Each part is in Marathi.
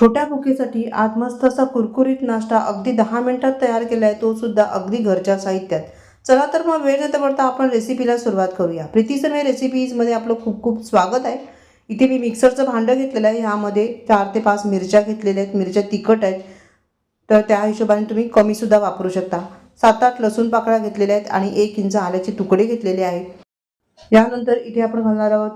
छोट्या भुकेसाठी आज मस्त असा कुरकुरीत नाश्ता अगदी दहा मिनिटात तयार केला आहे तो सुद्धा अगदी घरच्या साहित्यात. चला तर मग वेळ न पडता आपण रेसिपीला सुरुवात करूया. प्रीती हे रेसिपीजमध्ये आपलं खूप खूप स्वागत आहे. इथे मी मिक्सरचं भांडं घेतलेलं आहे. ह्यामध्ये चार ते पाच मिरच्या घेतलेल्या आहेत. मिरच्या तिखट आहेत. तर त्या हिशोबाने तुम्ही कमीसुद्धा वापरू शकता. सात आठ लसूण पाकळ्या घेतलेल्या आहेत आणि एक इंच आल्याचे तुकडे घेतलेले आहेत. यानंतर इथे आपण घालणार आहोत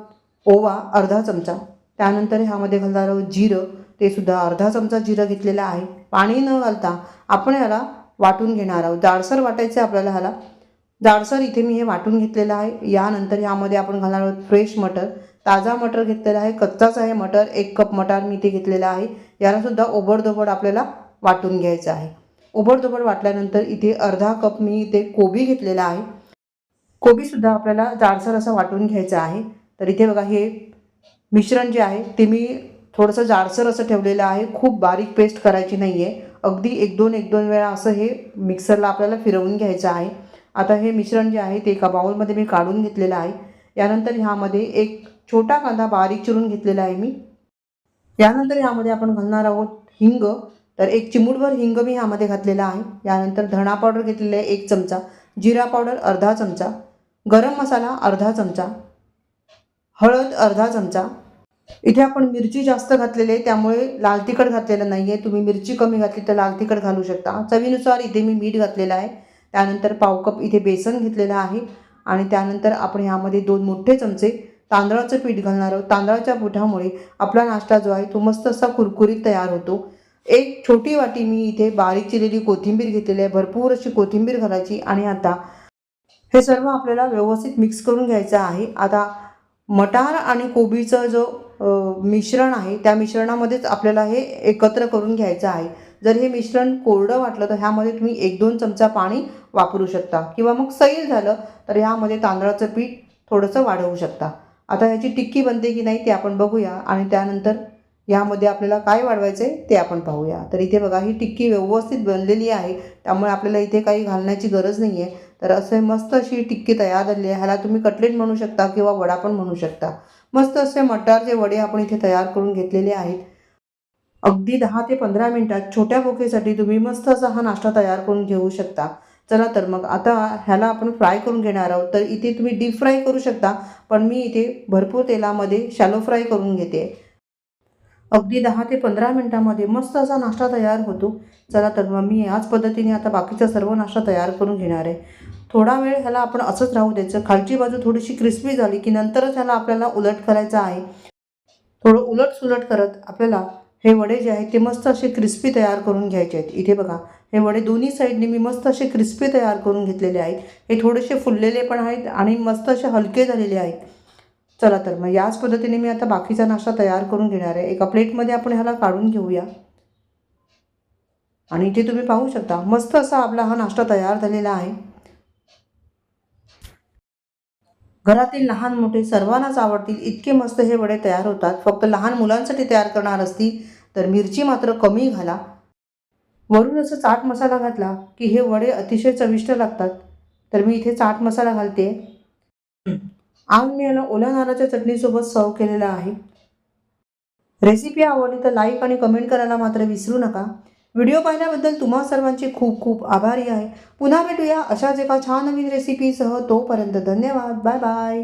ओवा अर्धा चमचा. त्यानंतर ह्यामध्ये घालणार आहोत जिरं ते सुद्धा अर्धा चमचा जिरं घेतलेलं आहे. पाणी न घालता आपण याला वाटून घेणार आहोत. जाडसर वाटायचं आपल्याला ह्याला. जाडसर इथे मी हे वाटून घेतलेलं आहे. यानंतर ह्यामध्ये आपण घालणार आहोत फ्रेश मटर. ताजा मटर घेतलेला आहे. कच्चाच आहे मटर. एक कप मटार मी इथे घेतलेला आहे. यालासुद्धा ओबडधोबड आपल्याला वाटून घ्यायचं आहे. ओबडधोबड वाटल्यानंतर इथे अर्धा कप मी इथे कोबी घेतलेला आहे. कोबीसुद्धा आपल्याला जाडसर असं वाटून घ्यायचं आहे. तर इथे बघा हे मिश्रण जे आहे ते मी थोडंसं जाडसर असं ठेवलेलं आहे. खूप बारीक पेस्ट करायची नाही आहे अगदी एक दोन एक दोन वेळा असं हे मिक्सरला आपल्याला फिरवून घ्यायचं आहे. आता हे मिश्रण जे आहे ते एका बाउलमध्ये मी काढून घेतलेलं आहे. यानंतर ह्यामध्ये एक छोटा कांदा बारीक चिरून घेतलेला आहे मी. यानंतर ह्यामध्ये आपण घालणार आहोत हिंग. तर एक चिमूटभर हिंग मी ह्यामध्ये घातलेला आहे. यानंतर धणा पावडर घेतलेला आहे एक चमचा. जिरा पावडर अर्धा चमचा. गरम मसाला अर्धा चमचा. हळद अर्धा चमचा. इथे आपण मिरची जास्त घातलेली आहे त्यामुळे लाल तिखट घातलेलं नाही आहे तुम्ही मिरची कमी घातली तर लाल तिखट घालू शकता. चवीनुसार इथे मी मीठ घातलेलं आहे. त्यानंतर पाव कप इथे बेसन घेतलेलं आहे. आणि त्यानंतर आपण ह्यामध्ये दोन मोठे चमचे तांदळाचं पीठ घालणार आहोत. तांदळाच्या पिठामुळे आपला नाश्ता जो आहे तो मस्त असा कुरकुरीत तयार होतो. एक छोटी वाटी मी इथे बारीक चिरलेली कोथिंबीर घेतलेली आहे. भरपूर अशी कोथिंबीर घालायची. आणि आता हे सर्व आपल्याला व्यवस्थित मिक्स करून घ्यायचं आहे. आता मटार आणि कोबीचं जो मिश्रण आहे त्या मिश्रणामध्येच आपल्याला हे एकत्र करून घ्यायचं आहे. जर हे मिश्रण कोरडं वाटलं तर ह्यामध्ये तुम्ही एक दोन चमचा पाणी वापरू शकता. किंवा मग सैल झालं तर ह्यामध्ये तांदळाचं पीठ थोडंसं वाढवू शकता. आता ह्याची टिक्की बनते की नाही ते आपण बघूया. आणि त्यानंतर ह्यामध्ये आपल्याला काय वाढवायचं आहे ते आपण पाहूया. तर इथे बघा ही टिक्की व्यवस्थित बनलेली आहे. त्यामुळे आपल्याला इथे काही घालण्याची गरज नाही आहे तर असं मस्त अशी टिक्की तयार झाली आहे. ह्याला तुम्ही कटलेट म्हणू शकता किंवा वडा पण म्हणू शकता. मस्त असे मटारचे वडे आपण इथे तयार करून घेतलेले आहेत. अगदी दहा ते पंधरा मिनटात छोट्या बोकेसाठी तुम्ही मस्त असा हा नाश्ता तयार करून घेऊ शकता. चला तर मग आता ह्याला आपण फ्राय करून घेणार आहोत. तर इथे तुम्ही डीप फ्राय करू शकता पण मी इथे भरपूर तेलामध्ये शॅलो फ्राय करून घेते. अगदी दहा ते पंधरा मिनटामध्ये मस्त असा नाश्ता तयार होतो. चला तर मग मी याच पद्धतीने आता बाकीचा सर्व नाश्ता तयार करून घेणार आहे. थोडा वेळ ह्याला आपण असंच राहू द्यायचं. खालची बाजू थोडीशी क्रिस्पी झाली की नंतरच ह्याला आपल्याला उलट करायचं आहे. थोडं उलट सुलट करत आपल्याला हे वडे जे आहेत ते मस्त असे क्रिस्पी तयार करून घ्यायचे आहेत. इथे बघा हे वडे दोन्ही साईडने मी मस्त असे क्रिस्पी तयार करून घेतलेले आहेत. हे थोडेसे फुललेले पण आहेत आणि मस्त असे हलके झालेले आहेत. चला तर मग याच पद्धतीने मी आता बाकीचा नाश्ता तयार करून घेणार आहे. एका प्लेटमध्ये आपण ह्याला काढून घेऊया. आणि इथे तुम्ही पाहू शकता मस्त असा आपला हा नाश्ता तयार झालेला आहे. घरातील लहान मोठे सर्वांनाच आवडतील इतके मस्त हे वडे तयार होतात. फक्त लहान मुलांसाठी तयार करणार असतील तर मिरची मात्र कमी घाला. वरून असं चाट मसाला घातला की हे वडे अतिशय चविष्ट लागतात. तर मी इथे चाट मसाला घालते. आज मी याला ओल्या नारळाच्या चटणीसोबत सर्व केलेला आहे. रेसिपी आवडली तर लाईक आणि कमेंट करायला मात्र विसरू नका. व्हिडिओ पाहिल्याबद्दल तुम्हा सर्वांचे खूप खूप आभारी आहे. पुन्हा भेटूया अशाच एका छान नवीन रेसिपीसह तोपर्यंत धन्यवाद. Bye bye